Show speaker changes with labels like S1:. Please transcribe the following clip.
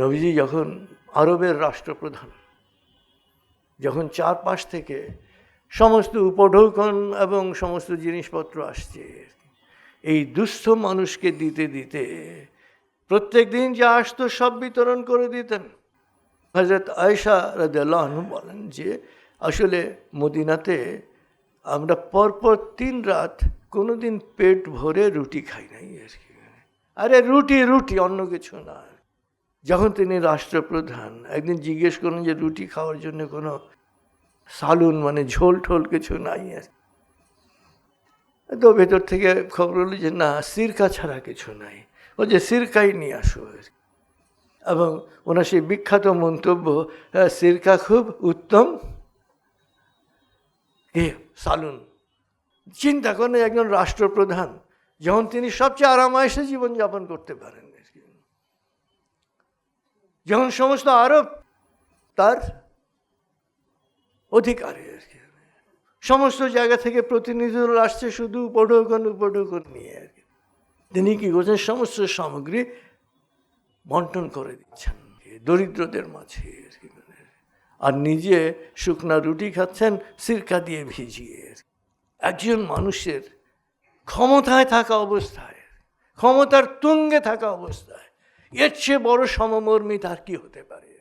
S1: নবীজি যখন আরবের রাষ্ট্রপ্রধান, যখন চারপাশ থেকে সমস্ত উপঢৌকন এবং সমস্ত জিনিসপত্র আসছে, এই দুস্থ মানুষকে দিতে দিতে প্রত্যেক দিন যা আসতো সব বিতরণ করে দিতেন। হজরত আয়সা আনহু বলেন যে, আসলে মদিনাতে আমরা পরপর তিন রাত কোনোদিন পেট ভরে রুটি খাই নাই আর কি। আরে রুটি রুটি অন্য কিছু না। যখন তিনি রাষ্ট্রপ্রধান একদিন জিজ্ঞেস করলেন যে রুটি খাওয়ার জন্য কোনো সালুন মানে ঝোল ঠোল কিছু নাই তো ভেতর থেকে খবর হলো যে না সিরকা ছাড়া কিছু নাই। ও যে সিরকাই নিয়ে আসো। এবং ওনার সেই বিখ্যাত মন্তব্য "হ্যাঁ, সিরকা খুব উত্তম। এ সালুন। চিন্তা করেন একজন রাষ্ট্রপ্রধান যখন তিনি সবচেয়ে আরামায়েসে জীবনযাপন করতে পারেন। আর কি। যখন সমস্ত আরব তার অধিকারে আর কি। সমস্ত জায়গা থেকে প্রতিনিধিরা আসছে শুধু উপঢৌকন উপঢৌকন নিয়ে আর কি। তিনি কি করছেন? সমস্ত সামগ্রী বন্টন করে দিচ্ছেন দরিদ্রদের মাঝে আর কি মানে। আর নিজে শুকনা রুটি খাচ্ছেন, সিরকা দিয়ে ভিজিয়ে একজন মানুষের ক্ষমতায় থাকা অবস্থায়, ক্ষমতার তুঙ্গে থাকা অবস্থায় এর চেয়ে বড় সমমর্মিত আর কি হতে পারে?